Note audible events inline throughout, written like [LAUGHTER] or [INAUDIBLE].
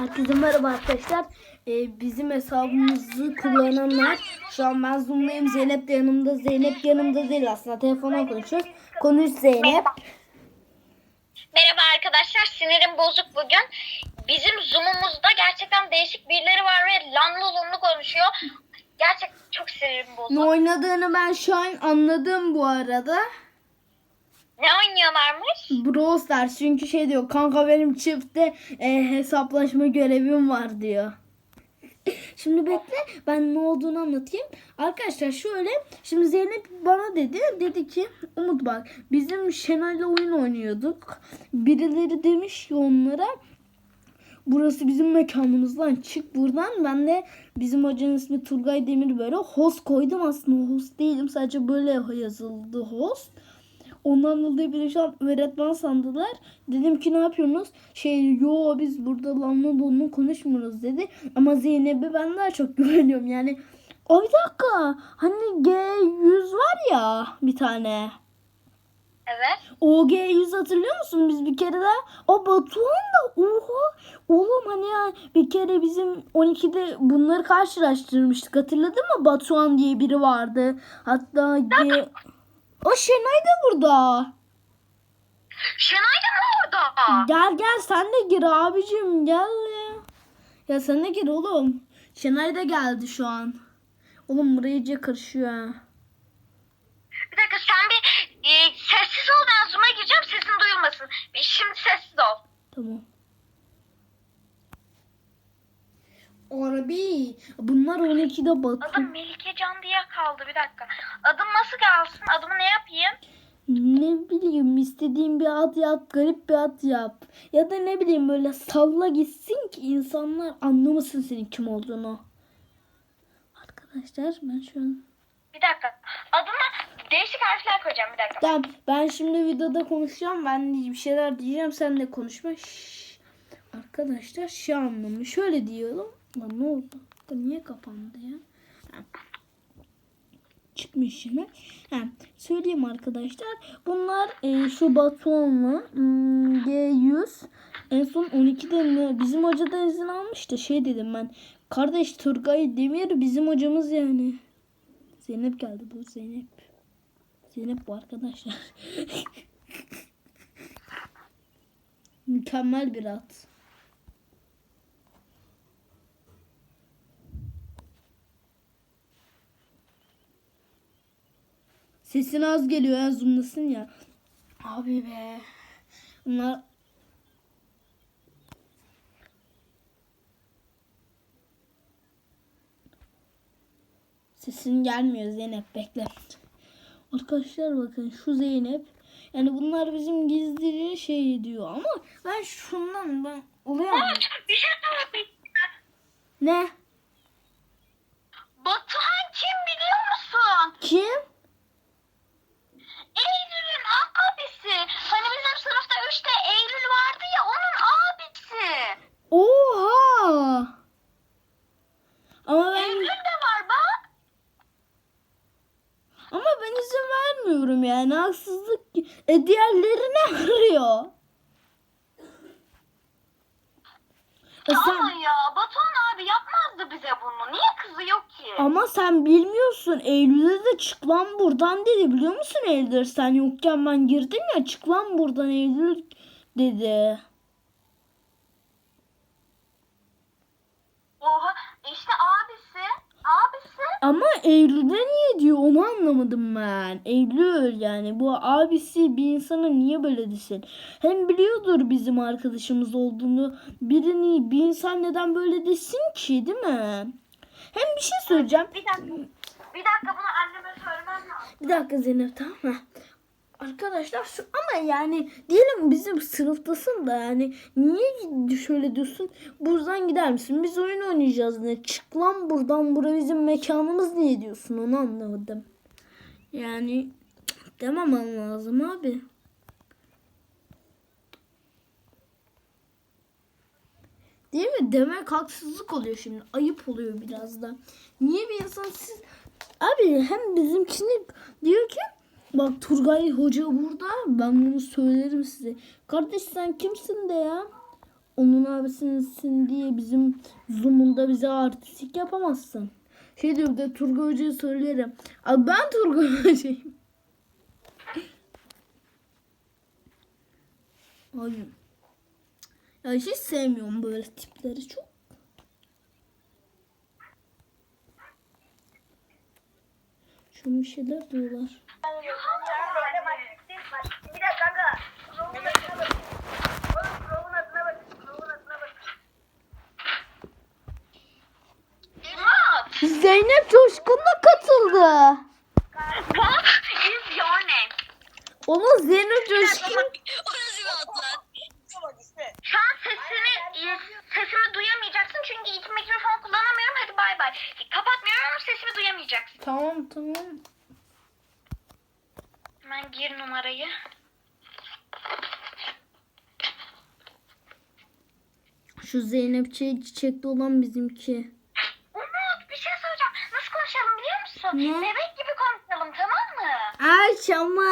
Herkese merhaba arkadaşlar. Ee, bizim hesabımızı kullananlar şu an ben zoomlayayım. Zeynep de yanımda. Zeynep yanımda değil aslında. Telefonla konuşuyoruz. Konuş Zeynep. Merhaba arkadaşlar, sinirim bozuk bugün. Bizim Zoom'umuzda gerçekten değişik birileri var ve lanlı lunlu konuşuyor. Gerçekten çok sinirim bozuk. Ne oynadığını ben şu an anladım bu arada. Ne oynuyorlarmış? Brawl Stars çünkü şey diyor. Kanka benim çiftte e, hesaplaşma görevim var diyor. [LAUGHS] Şimdi bekle ben ne olduğunu anlatayım. Arkadaşlar şöyle şimdi Zeynep bana dedi dedi ki Umut bak bizim Şenay'la oyun oynuyorduk. Birileri demiş ki onlara burası bizim mekanımız lan çık buradan. Ben de bizim hocanın ismi Turgay Demir böyle host koydum aslında host değilim sadece böyle yazıldı host. Ondan dolayı bir de şu an öğretmen sandılar. Dedim ki ne yapıyorsunuz? Şey yo biz burada lanla donla konuşmuyoruz dedi. Ama Zeynep'e ben daha çok [LAUGHS] güveniyorum yani. O bir dakika. Hani G100 var ya bir tane. Evet. O G100 hatırlıyor musun? Biz bir kere daha o Batuhan da oha oğlum hani ya bir kere bizim 12'de bunları karşılaştırmıştık hatırladın mı? Batuhan diye biri vardı. Hatta G... O Şenay da burada. Şenay da mı orada? Gel gel sen de gir abicim gel ya. Ya sen de gir oğlum. Şenay da geldi şu an. Oğlum buraya iyice karışıyor ha. Bir dakika sen bir e, sessiz ol ben Zoom'a gireceğim sesin duyulmasın. Bir, şimdi sessiz ol. Tamam. Arabi. Bunlar 12'de batı. Adım Melike Can diye kaldı bir dakika. Adım nasıl kalsın? Adımı ne yapayım? Ne bileyim istediğin bir ad yap, garip bir ad yap. Ya da ne bileyim böyle salla gitsin ki insanlar anlamasın senin kim olduğunu. Arkadaşlar ben şu an... Bir dakika. Adıma değişik harfler koyacağım bir dakika. Tamam ben şimdi videoda konuşacağım. Ben bir şeyler diyeceğim sen de konuşma. Şşş. Arkadaşlar şu anlamı şöyle diyorum. Lan ne oldu? Niye kapandı ya? Çıkmış yine. Ha, söyleyeyim arkadaşlar. Bunlar e, şu Batuhan'la hmm, G100 en son 12'de mi? bizim hocadan izin almıştı. Şey dedim ben. Kardeş Turgay Demir bizim hocamız yani. Zeynep geldi bu Zeynep. Zeynep bu arkadaşlar. [LAUGHS] Mükemmel bir at. Sesin az geliyor ya zoomlasın ya. Abi be. Bunlar Sesin gelmiyor Zeynep bekle. Arkadaşlar bakın şu Zeynep. Yani bunlar bizim gizli şey diyor ama ben şundan ben olayamam. Bir şey sorayım. Ne? Batuhan kim biliyor musun? Kim? Eylül'ün abisi. Hani bizim sınıfta 3'te Eylül vardı ya onun abisi. Oha! Ama ben Eylül de var bak. ama ben izin vermiyorum yani haksızlık. E diğerleri ne arıyor? E sen, Ama ya Batuhan abi yapmazdı bize bunu. Niye kızıyor ki? ama sen bilmiyorsun. Eylül'e de çık lan buradan dedi. Biliyor musun Eylül? Sen yokken ben girdim ya çık lan buradan Eylül dedi. Oha işte abisi. Abisi. Ama Eylül'e niye diyor onu anlamadım ben. Eylül yani bu abisi bir insana niye böyle desin? Hem biliyordur bizim arkadaşımız olduğunu. Birini bir insan neden böyle desin ki değil mi? Hem bir şey söyleyeceğim. Bir dakika. Bir dakika bunu anneme söylemem lazım. Bir dakika Zeynep tamam mı? Arkadaşlar şu ama yani diyelim bizim sınıftasın da yani niye şöyle diyorsun buradan gider misin biz oyun oynayacağız ne çık lan buradan bura bizim mekanımız niye diyorsun onu anlamadım. Yani cık, dememem lazım abi. Değil mi? Demek haksızlık oluyor şimdi. Ayıp oluyor biraz da. Niye bir insan siz... Abi hem bizimkini diyor ki bak Turgay Hoca burada ben bunu söylerim size. Kardeş sen kimsin de ya? onun abisinsin diye bizim Zoom'unda bize artistik yapamazsın. Şey diyor de Turgay Hoca'ya söylerim. Abi ben Turgay [LAUGHS] Hoca'yım. Ay. Ya hiç sevmiyorum böyle tipleri çok. Şu bir şeyler diyorlar. Zeynep Coşkun da katıldı. What is your name? Ama Zeynep Coşkun. Orası bir atlar. Bak işte. Şu an sesini, sesimi duyamayacaksın çünkü iki mikrofon kullanamıyorum. Hadi bay bay. Kapatmıyorum sesimi duyamayacaksın. Tamam tamam. Hemen gir numarayı. Şu Zeynep çi- çiçekli olan bizimki. Umut bir şey söyleyeceğim. Nasıl konuşalım biliyor musun? Ne? Bebek gibi konuşalım tamam mı? Akşama.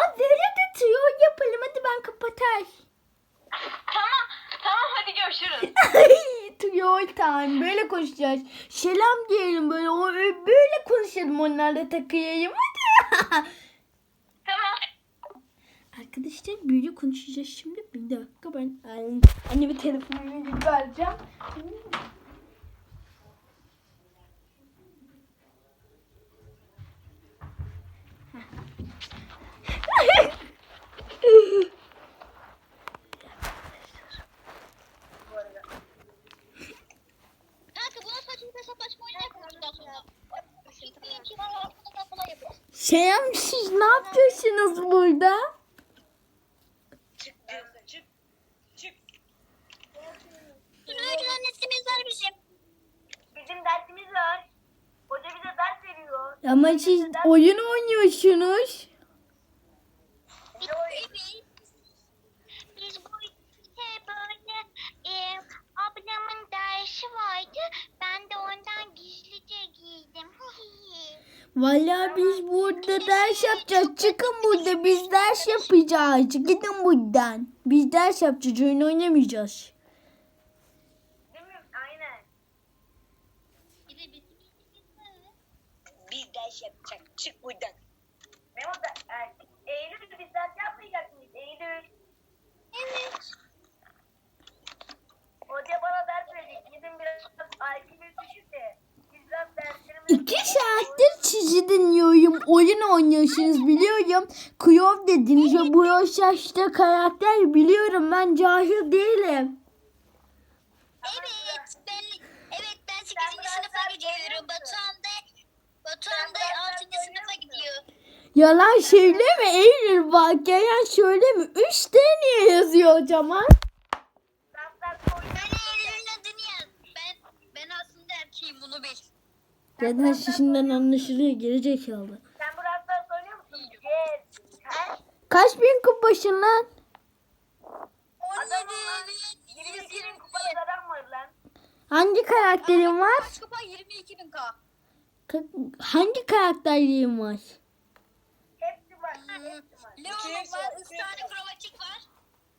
Aa Zeynep de tüyo yapalım. Hadi ben kapatay. Tamam. Tamam hadi görüşürüz. [LAUGHS] tüyo time. Böyle konuşacağız. Selam diyelim böyle. Böyle konuşalım onlarla takıyayım. Arkadaşlar böyle konuşacağız şimdi. Bir dakika ben anne, anneme telefonumu vereceğim. Kanka buna saçma hesaplaşma oynayalım bundan sonra. Çünkü iki var altında falan Selam siz ne yapıyorsunuz burada? Çık diyorsun çık. Çık. Nesimiz var bizim. Bizim dersimiz var. Hoca bize ders veriyor. Ama siz oyun oynuyorsunuz. Vallahi biz burada ders yapacağız. Çıkın burada biz ders yapacağız. Gidin buradan. Biz ders yapacağız. Oyun oynamayacağız. Değil mi? Aynen. Bir de bizim Bir ders yapacak. Çık buradan. Memo da e, Eylül biz ders yapmayacak mıyız? Eylül. Evet. Hoca bana ders verecek. Gidin biraz IQ'yu düşük de. Biz biraz derslerimizi... İki saattir sizi dinliyorum. Oyun oynuyorsunuz biliyorum. Kuyov dediniz ve bu yaşta karakter biliyorum. Ben cahil değilim. Evet. Ben, evet ben 8. sınıfa gidiyorum. Batuhan da Batuhan da 6. sınıfa gidiyor. Yalan söyleme Eylül bak. Yalan söyleme. Üç niye yazıyor hocama? Ben aslında erkeğim bunu bil. Zaten şişinden anlaşılıyor gerizekalı. Sen bu dersler söylüyor musun? Gel. He? Kaç bin kupasın lan? Adamım lan. 22 bin kupalık adam var lan. Hangi karakterin var? Kaç kupa 22 bin k. Ka- Hangi karakterliğin var? Hepsi var. Hepsi var. Leon'un var, 3 tane kromatik var.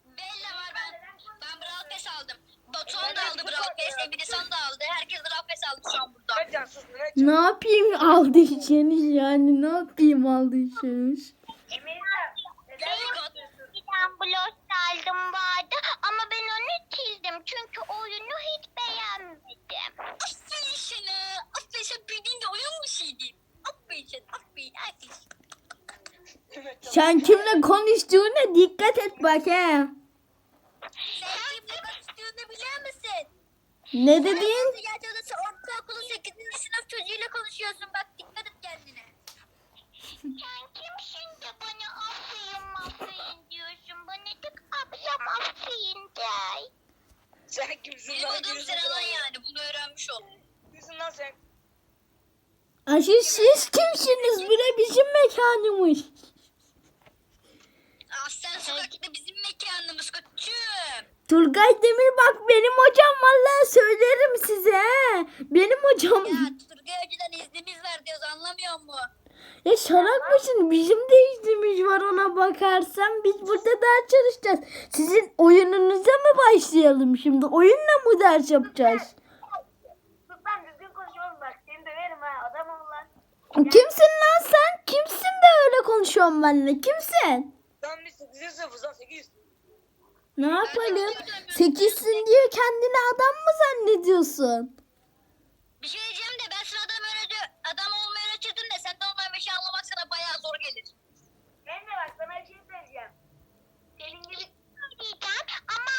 Bella var ben. Ben Brawl Pass aldım. Batuhan da aldı Brawl Pass, Ebilisan da aldı. Herkes Brawl Pass aldı şu an burada. Ne cansız ne Ne yapayım aldıysanız yani ne yapayım aldıysanız? Emelisa. Sen kimle konuştuğuna dikkat et bak he. Sen kimle konuştuğunu biliyor musun? Ne dedin? Gerçi odası ortaokulu 8. sınıf çocuğuyla konuşuyorsun. Bak dikkat et kendine. Sen kimsin de bana aferin aferin diyorsun. Bana tık ablam aferin de. Sen kimsin Benim lan? adım Seralan yani. Bunu öğrenmiş ol. Kimsin lan sen? Aşır siz kimsiniz? Da bizim mekanımız. Aslen sokakta bizim mekanımız koçum. Turgay Demir bak benim hocam vallahi söylerim size. Benim hocam. Ya Turgay Hoca'dan iznimiz var diyoruz anlamıyor mu? Ya şarak mısın? Bizim de işimiz var ona bakarsan. Biz burada ders çalışacağız. Sizin oyununuza mı başlayalım şimdi? Oyunla mı ders yapacağız? Sus lan düzgün konuş oğlum bak. Seni döverim ha. Adam ol lan. Kimsin lan sen? Kimsin de öyle konuşuyorsun benimle? Kimsin? Lan biz 8 sınıfız lan 8. Ne yapalım? Sekizsin diye kendini adam mı zannediyorsun? Bir şey diyeceğim de ben sana adam öğreti adam olmayı öğretirdim de sen de ondan bir şey anlamak sana bayağı zor gelir. Ben de bak sana bir şey söyleyeceğim. Senin gibi Diyeceğim ama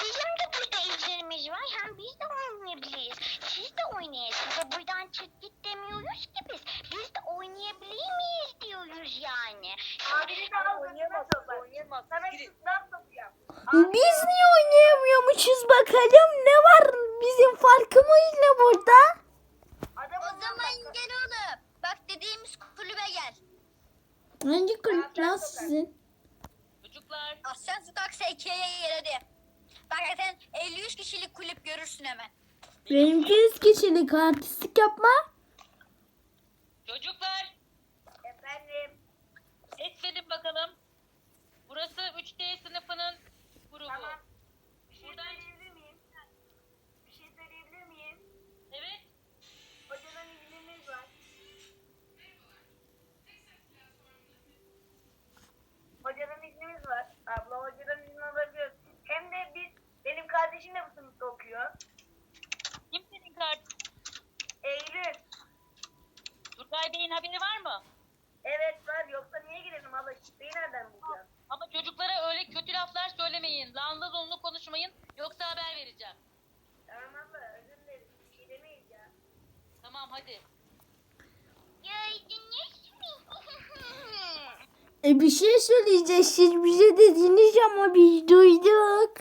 bizim de burada izlerimiz var. Hem biz de oynayabiliriz. Siz de oynayın. Size buradan çık git demiyoruz ki biz. Biz de oynayabilir miyiz diyoruz yani. abini de al sok bak. Sana bir. Biz niye oynayamıyormuşuz bakalım? Ne var? Bizim farkımız ne burada? Adam O zaman gel oğlum. Bak dediğimiz kulübe gel. Hangi kulüp lan sizin? Çocuklar Aslen Sokak SK'ye yer hadi. Bak zaten 53 kişilik kulüp görürsün hemen. Benimki 100 kişilik artistlik yapma. çocuklar Efendim. ses verin bakalım. Burası 3D sınıfının grubu. Tamam. Bir şey Buradan- söyleyebilir miyim? Bir şey söyleyebilir miyim? Evet. Hocadan iznimiz var. Hocadan iznimiz var. Abla hocadan izin alabiliyoruz. Hem de biz, benim kardeşim de bu sınıfta okuyor. Kim senin kart? Eylül. Turgay Bey'in haberi var mı? Evet var. Yoksa niye girelim abla? Şifreyi nereden bulacağım? Ama çocuklara öyle kötü laflar söylemeyin. Lanlı zonlu konuşmayın. Yoksa haber vereceğim. Tamam abla özür dilerim. Bir şey demeyiz ya. Tamam hadi. Gördünüz mü? E bir şey söyleyeceğiz. Siz bize dediniz ama biz duyduk.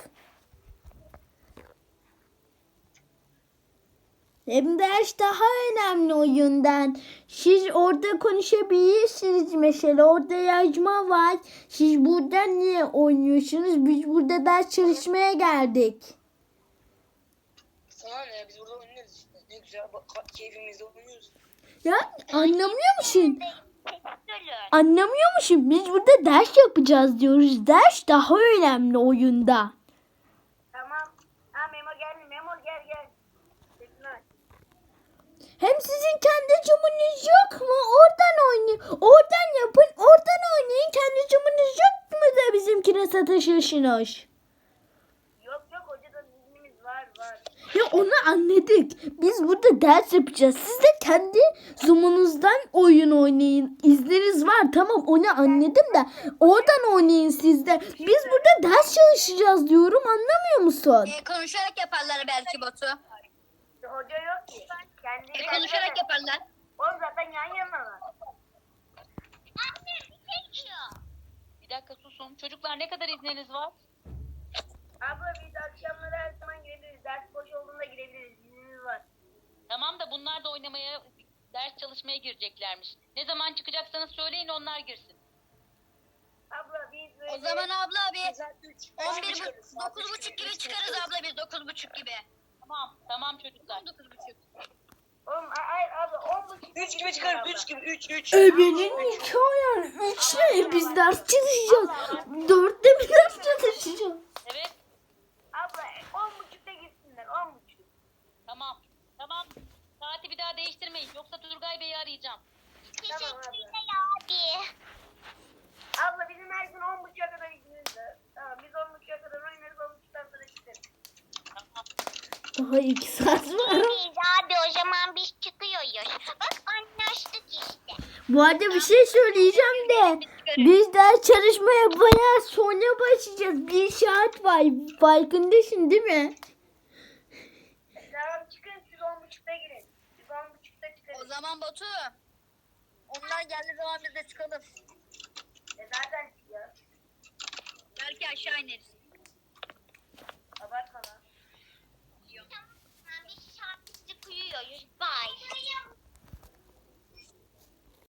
Hem ders daha önemli oyundan. Siz orada konuşabilirsiniz mesela. Orada yazma var. Siz burada niye oynuyorsunuz? Biz burada ders çalışmaya geldik. Sana ne biz burada oynuyoruz işte. Ne güzel bak keyfimizde oynuyoruz. Ya anlamıyor musun? Söyle. Anlamıyor musun? Biz burada ders yapacağız diyoruz. Ders daha önemli oyunda. Tamam. Ha Memo gel. Memo gel gel. Sesini aç. Hem sizin kendi cumunuz yok mu? Oradan oynayın. Oradan yapın. Oradan oynayın. Kendi cumunuz yok mu da bizimkine sataşıyorsunuz? Yok yok hocadan iznimiz var var. Ya onu anladık. Biz burada ders yapacağız. Siz de kendi zumunuzdan oyun oynayın. İzniniz var tamam onu anladım da. Oradan oynayın siz de. Biz burada ders çalışacağız diyorum anlamıyor musun? Ee, konuşarak yaparlar belki botu. Hoca yok ki. Kendi Ee, konuşarak yaparlar. Oğlum zaten yan yanalar. Anne bir şey diyor. Bir dakika susun. Çocuklar ne kadar izniniz var? Abla biz akşamları her zaman girebiliriz. Ders boş olduğunda girebiliriz. İznimiz var. Tamam da bunlar da oynamaya, ders çalışmaya gireceklermiş. Ne zaman çıkacaksanız söyleyin onlar girsin. Abla biz böyle... O zaman abla bir Saat 3. 11 bu- dokuz buçuk gibi çıkarız abla biz dokuz buçuk gibi. Tamam, tamam çocuklar. Dokuz buçuk. Oğlum hayır abla 10 buçuk. 3 gibi çıkarız 3 gibi 3 3. Ebenin hikayen. Üç ne? Biz ders çalışacağız. Dörtte mi ders çalışacağız? Evet, Abla 10 buçukta gitsinler 10 buçuk. tamam. Tamam. Saati bir daha değiştirmeyin. Yoksa Turgay Bey'i arayacağım. Tamam abla. abi. Abla bizim her gün 10 buçuğa kadar iznimiz var. Tamam biz 10 buçuğa kadar oynarız 10 buçuktan sonra gideriz. Tamam. Daha iki saat var. Biz abi o zaman biz çıkıyoruz. Bak anlaştık işte. Bu arada bir şey söyleyeceğim de biz ders çalışmaya bayağı sonra başlayacağız. Bir saat var. Farkındasın değil mi? Tamam çıkın siz 10 buçukta girin. Biz 10 buçukta O çıkarız. zaman Batu. Onlar geldiği zaman biz de çıkalım. E zaten çıkıyor. Belki aşağı ineriz. Abartma lan. Tamam biz şarkı çıkıyoruz. Bye.